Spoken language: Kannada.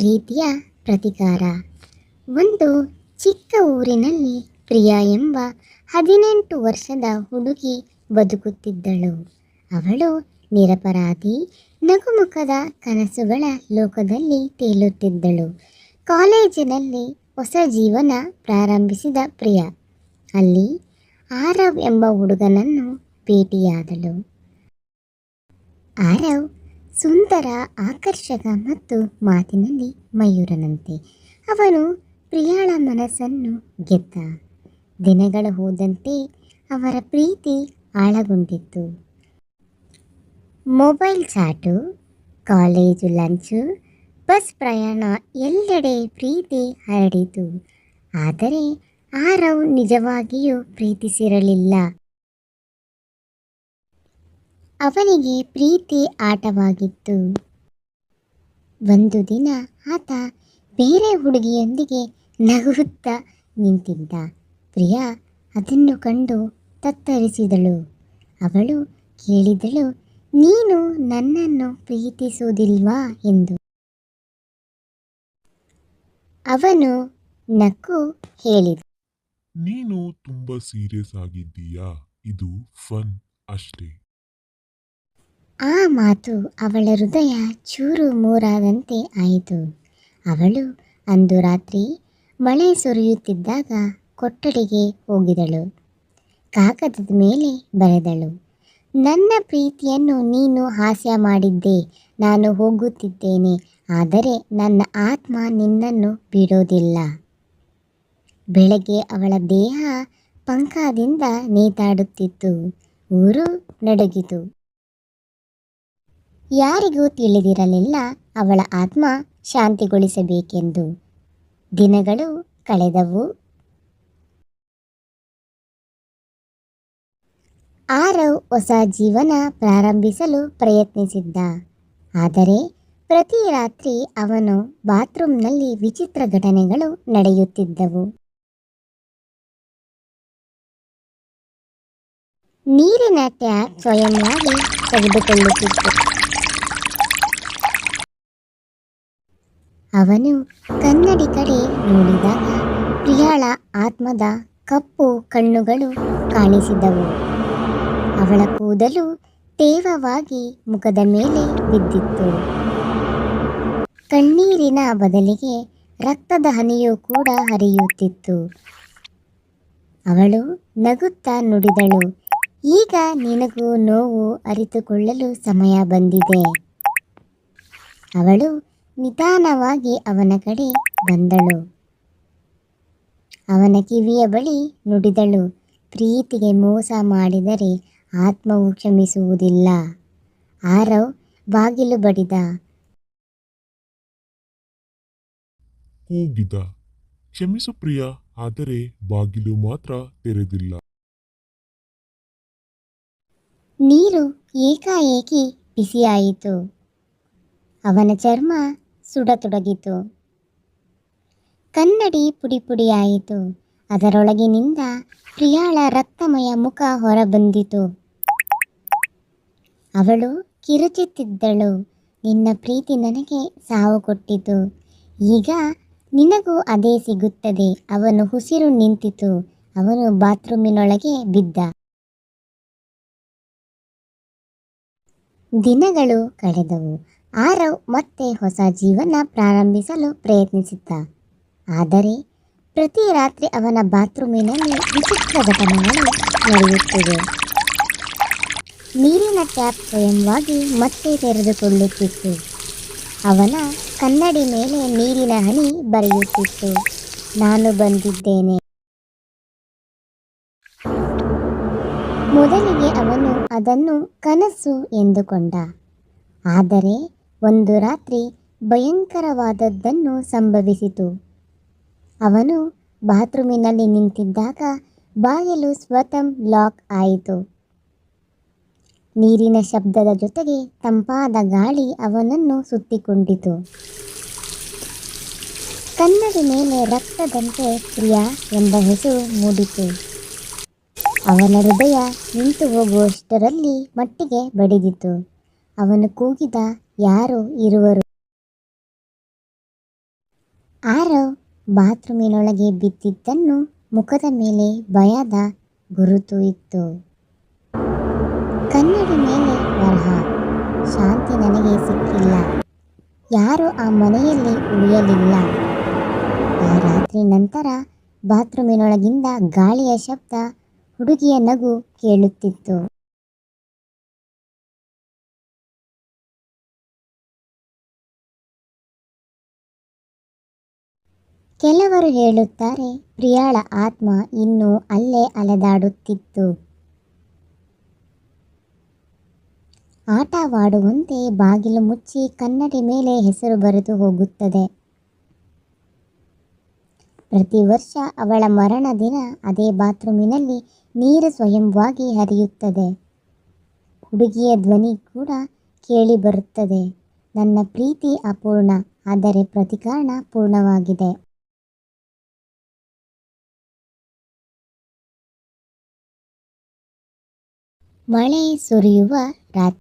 ಪ್ರೀತಿಯ ಪ್ರತಿಕಾರ. ಒಂದು ಚಿಕ್ಕ ಊರಿನಲ್ಲಿ ಪ್ರಿಯಾ ಎಂಬ ಹದಿನೆಂಟು ವರ್ಷದ ಹುಡುಗಿ ಬದುಕುತ್ತಿದ್ದಳು. ಅವಳು ನಿರಪರಾಧಿ, ನಗುಮುಖದ ಕನಸುಗಳ ಲೋಕದಲ್ಲಿ ತೇಲುತ್ತಿದ್ದಳು. ಕಾಲೇಜಿನಲ್ಲಿ ಹೊಸ ಜೀವನ ಪ್ರಾರಂಭಿಸಿದ ಪ್ರಿಯಾ. ಅಲ್ಲಿ ಆರವ್ ಎಂಬ ಹುಡುಗನನ್ನು ಭೇಟಿಯಾದಳು. ಆರವ್ ಸುಂದರ, ಆಕರ್ಷಕ ಮತ್ತು ಮಾತಿನಲ್ಲಿ ಮಯೂರನಂತೆ. ಅವನು ಪ್ರಿಯಾಳ ಮನಸ್ಸನ್ನು ಗೆದ್ದ. ದಿನಗಳು ಹೋದಂತೆ ಅವರ ಪ್ರೀತಿ ಆಳಗೊಂಡಿತ್ತು. Mobile chat, college lunch, bus ಪ್ರಯಾಣ ಎಲ್ಲೆಡೆ ಪ್ರೀತಿ ಹರಡಿತು. ಆದರೆ ಆರವ್ ನಿಜವಾಗಿಯೂ ಪ್ರೀತಿಸಿರಲಿಲ್ಲ. ಅವನಿಗೆ ಪ್ರೀತಿ ಆಟವಾಗಿತ್ತು. ಒಂದು ದಿನ ಆತ ಬೇರೆ ಹುಡುಗಿಯೊಂದಿಗೆ ನಗುತ್ತಾ ನಿಂತಿದ್ದ. ಪ್ರಿಯಾ ಅದನ್ನು ಕಂಡು ತತ್ತರಿಸಿದಳು. ಅವಳು ಕೇಳಿದಳು, ನೀನು ನನ್ನನ್ನು ಪ್ರೀತಿಸುವುದಿಲ್ವಾ? ಎಂದು. ಅವನು ನಕ್ಕು ಹೇಳಿದ. ನೀನು ತುಂಬಾ ಸೀರಿಯಸ್ ಆಗಿದ್ದೀಯಾ? ಇದು ಫನ್ ಅಷ್ಟೇ. ಆ ಮಾತು ಅವಳ ಹೃದಯ ಚೂರು ಮೂರಾದಂತೆ ಆಯಿತು. ಅವಳು ಅಂದು ರಾತ್ರಿ ಮಳೆ ಸುರಿಯುತ್ತಿದ್ದಾಗ ಕೊಠಡಿಗೆ ಹೋಗಿದಳು. ಕಾಗದದ ಮೇಲೆ ಬರೆದಳು, ನನ್ನ ಪ್ರೀತಿಯನ್ನು ನೀನು ಹಾಸ್ಯ ಮಾಡಿದ್ದೆ. ನಾನು ಹೋಗುತ್ತಿದ್ದೇನೆ, ಆದರೆ ನನ್ನ ಆತ್ಮ ನಿನ್ನನ್ನು ಬಿಡೋದಿಲ್ಲ ಬೆಳಗ್ಗೆ ಅವಳ ದೇಹ ಪಂಕಾದಿಂದ ನೇತಾಡುತ್ತಿತ್ತು. ಊರು ನಡುಗಿತು. ಯಾರಿಗೂ ತಿಳಿದಿರಲಿಲ್ಲ ಅವಳ ಆತ್ಮ ಶಾಂತಿಗೊಳಿಸಬೇಕೆಂದು. ದಿನಗಳು ಕಳೆದವು. ಆರವ್ ಹೊಸ ಜೀವನ ಪ್ರಾರಂಭಿಸಲು ಪ್ರಯತ್ನಿಸಿದ್ದ. ಆದರೆ ಪ್ರತಿ ರಾತ್ರಿ ಅವನು ಬಾತ್ರೂಮ್ನಲ್ಲಿ ವಿಚಿತ್ರ ಘಟನೆಗಳು ನಡೆಯುತ್ತಿದ್ದವು. ನೀರಿನ ಟ್ಯಾಪ್ ಸ್ವಯಂವಾಗಿ ತೆಗೆದುಕೊಳ್ಳುತ್ತಿತ್ತು. ಅವನು ಕನ್ನಡಿ ಕಡೆ ನೋಡಿದಾಗ ಪ್ರಿಯಾಳ ಆತ್ಮದ ಕಪ್ಪು ಕಣ್ಣುಗಳು ಕಾಣಿಸಿದವು. ಅವಳ ಕೂದಲು ತೇವವಾಗಿ ಮುಖದ ಮೇಲೆ ಬಿದ್ದಿತ್ತು. ಕಣ್ಣೀರಿನ ಬದಲಿಗೆ ರಕ್ತದ ಹನಿಯೂ ಕೂಡ ಹರಿಯುತ್ತಿತ್ತು. ಅವಳು ನಗುತ್ತಾ ನುಡಿದಳು, ಈಗ ನಿನಗೂ ನೋವು ಅರಿತುಕೊಳ್ಳಲು ಸಮಯ ಬಂದಿದೆ. ಅವಳು ನಿಧಾನವಾಗಿ ಅವನ ಕಡೆ ಬಂದಳು. ಅವನ ಕಿವಿಯ ಬಳಿ ನುಡಿದಳು ಪ್ರೀತಿಗೆ ಮೋಸ ಮಾಡಿದರೆ ಆತ್ಮವು ಕ್ಷಮಿಸುವುದಿಲ್ಲ. ಆರವ್ ಬಾಗಿಲು ಬಡಿದ. ಕೂಗಿದ ಕ್ಷಮಿಸು ಪ್ರಿಯ ಆದರೆ ಬಾಗಿಲು ಮಾತ್ರ ತೆರೆದಿಲ್ಲ. ನೀರು ಏಕಾಏಕಿ ಬಿಸಿಯಾಯಿತು. ಅವನ ಚರ್ಮ ಸುಡತೊಡಗಿತು. ಕನ್ನಡಿ ಪುಡಿಪುಡಿಯಾಯಿತು ಅದರೊಳಗಿನಿಂದ ಪ್ರಿಯಾಳ ರಕ್ತಮಯ ಮುಖ ಹೊರಬಂದಿತು. ಅವಳು ಕಿರುಚುತ್ತಿದ್ದಳು. ನಿನ್ನ ಪ್ರೀತಿ ನನಗೆ ಸಾವು ಕೊಟ್ಟಿತು. ಈಗ ನಿನಗೂ ಅದೇ ಸಿಗುತ್ತದೆ. ಅವನು ಉಸಿರು ನಿಂತಿತು. ಅವನು ಬಾತ್ರೂಮಿನೊಳಗೆ ಬಿದ್ದ. ದಿನಗಳು ಕಳೆದವು. ಆರವ್ ಮತ್ತೆ ಹೊಸ ಜೀವನ ಪ್ರಾರಂಭಿಸಲು ಪ್ರಯತ್ನಿಸಿದ್ದ. ಆದರೆ ಪ್ರತಿ ರಾತ್ರಿ ಅವನ ಬಾತ್ರೂಮಿನಲ್ಲಿ ವಿಚಿತ್ರ ಘಟನೆಗಳು ನಡೆಯುತ್ತಿವೆ. ನೀರಿನ ಟ್ಯಾಪ್ ಸ್ವಯಂವಾಗಿ ಮತ್ತೆ ತೆರೆದುಕೊಳ್ಳುತ್ತಿತ್ತು. ಅವನ ಕನ್ನಡಿ ಮೇಲೆ ನೀರಿನ ಹನಿ ಬರೆಯುತ್ತಿತ್ತು. ನಾನು ಬಂದಿದ್ದೇನೆ. ಮೊದಲಿಗೆ ಅವನು ಅದನ್ನು ಕನಸು ಎಂದುಕೊಂಡ. ಆದರೆ ಒಂದು ರಾತ್ರಿ ಭಯಂಕರವಾದದ್ದನ್ನು ಸಂಭವಿಸಿತು. ಅವನು ಬಾತ್ರೂಮಿನಲ್ಲಿ ನಿಂತಿದ್ದಾಗ ಬಾಗಿಲು ಸ್ವತಃ ಲಾಕ್ ಆಯಿತು. ನೀರಿನ ಶಬ್ದದ ಜೊತೆಗೆ ತಂಪಾದ ಗಾಳಿ ಅವನನ್ನು ಸುತ್ತಿಕೊಂಡಿತು. ಕನ್ನಡಿ ಮೇಲೆ ರಕ್ತದಂತೆ ಪ್ರಿಯಾ ಎಂಬ ಹೆಸರು ಮೂಡಿತು. ಅವನ ಹೃದಯ ನಿಂತು ಹೋಗುವಷ್ಟರಲ್ಲಿ ಮಟ್ಟಿಗೆ ಬಡಿದಿತು. ಅವನು ಕೂಗಿದ ಯಾರೋ ಇರುವರು? ಆರವ್ ಬಾತ್ರೂಮಿನೊಳಗೆ ಬಿದ್ದಿದ್ದನ್ನು ಮುಖದ ಮೇಲೆ ಭಯದ ಗುರುತು ಇತ್ತು. ಕನ್ನಡಿ ಮೇಲೆ ಬರಹ. ಶಾಂತಿ ನನಗೆ ಸಿಕ್ಕಿಲ್ಲ. ಯಾರು ಆ ಮನೆಯಲ್ಲಿ ಉಳಿಯಲಿಲ್ಲ. ಆ ರಾತ್ರಿ ನಂತರ ಬಾತ್ರೂಮಿನೊಳಗಿಂದ ಗಾಳಿಯ ಶಬ್ದ ಹುಡುಗಿಯ ನಗು ಕೇಳುತ್ತಿತ್ತು. ಕೆಲವರು ಹೇಳುತ್ತಾರೆ, ಪ್ರಿಯಾಳ ಆತ್ಮ ಇನ್ನೂ ಅಲ್ಲೇ ಅಲೆದಾಡುತ್ತಿತ್ತು. ಆಟವಾಡುವಂತೆ ಬಾಗಿಲು ಮುಚ್ಚಿ ಕನ್ನಡಿ ಮೇಲೆ ಹೆಸರು ಬರೆದು ಹೋಗುತ್ತದೆ. ಪ್ರತಿ ವರ್ಷ ಅವಳ ಮರಣ ದಿನ ಅದೇ ಬಾತ್ರೂಮಿನಲ್ಲಿ ನೀರು ಸ್ವಯಂವಾಗಿ ಹರಿಯುತ್ತದೆ. ಹುಡುಗಿಯ ಧ್ವನಿ ಕೂಡ ಕೇಳಿ ಬರುತ್ತದೆ. ನನ್ನ ಪ್ರೀತಿ ಅಪೂರ್ಣ, ಆದರೆ ಪ್ರತಿಕಾರಣ ಪೂರ್ಣವಾಗಿದೆ. ಮಳೆ ಸುರಿಯುವ ರಾತ್ರಿ.